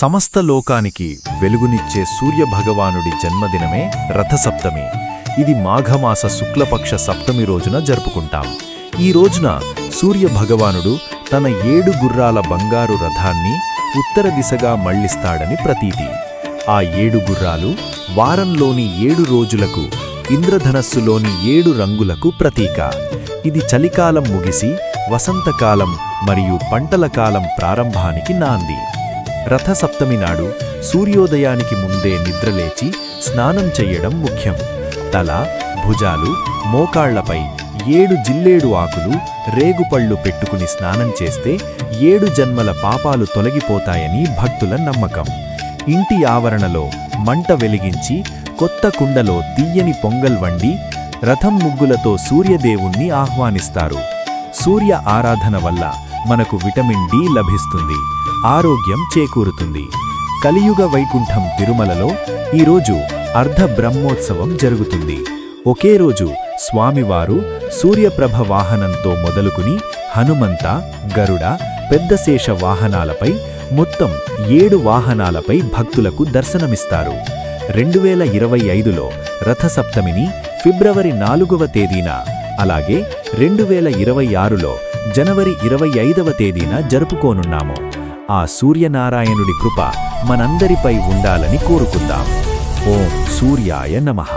సమస్త లోకానికి వెలుగునిచ్చే సూర్యభగవానుడి జన్మదినమే రథసప్తమి. ఇది మాఘమాస శుక్లపక్ష సప్తమి రోజున జరుపుకుంటాం. ఈ రోజున సూర్యభగవానుడు తన ఏడు గుర్రాల బంగారు రథాన్ని ఉత్తర దిశగా మళ్ళిస్తాడని ప్రతీతి. ఆ ఏడు గుర్రాలు వారంలోని ఏడు రోజులకు ఇంద్రధనస్సులోని ఏడు రంగులకు ప్రతీక. ఇది చలికాలం ముగిసి వసంతకాలం మరియు పంటల కాలం ప్రారంభానికి నాంది. రథసప్తమి నాడు సూర్యోదయానికి ముందే నిద్రలేచి స్నానం చెయ్యడం ముఖ్యం. తల భుజాలు మోకాళ్ళపై ఏడు జిల్లేడు ఆకులు రేగుపళ్ళు పెట్టుకుని స్నానం చేస్తే ఏడు జన్మల పాపాలు తొలగిపోతాయని భక్తుల నమ్మకం. ఇంటి ఆవరణలో మంట వెలిగించి కొత్త కుండలో తీయని పొంగల్ వండి రథం ముగ్గులతో సూర్యదేవుణ్ణి ఆహ్వానిస్తారు. సూర్య ఆరాధన వల్ల మనకు విటమిన్ డి లభిస్తుంది. ఆరోగ్యం చేకూరుతుంది. కలియుగ వైకుంఠం తిరుమలలో ఈరోజు అర్ధ బ్రహ్మోత్సవం జరుగుతుంది. ఒకే రోజు స్వామివారు సూర్యప్రభ వాహనంతో మొదలుకుని హనుమంత గరుడ పెద్దశేష వాహనాలపై మొత్తం ఏడు వాహనాలపై భక్తులకు దర్శనమిస్తారు. రెండు వేల ఇరవై ఐదులో రథసప్తమిని ఫిబ్రవరి నాలుగవ తేదీన అలాగే రెండు వేల ఇరవై ఆరులో జనవరి ఇరవై ఐదవ తేదీన జరుపుకోనున్నాము. ఆ సూర్యనారాయణుడి కృప మనందరిపై ఉండాలని కోరుకుందాం. ఓం సూర్యాయ నమః.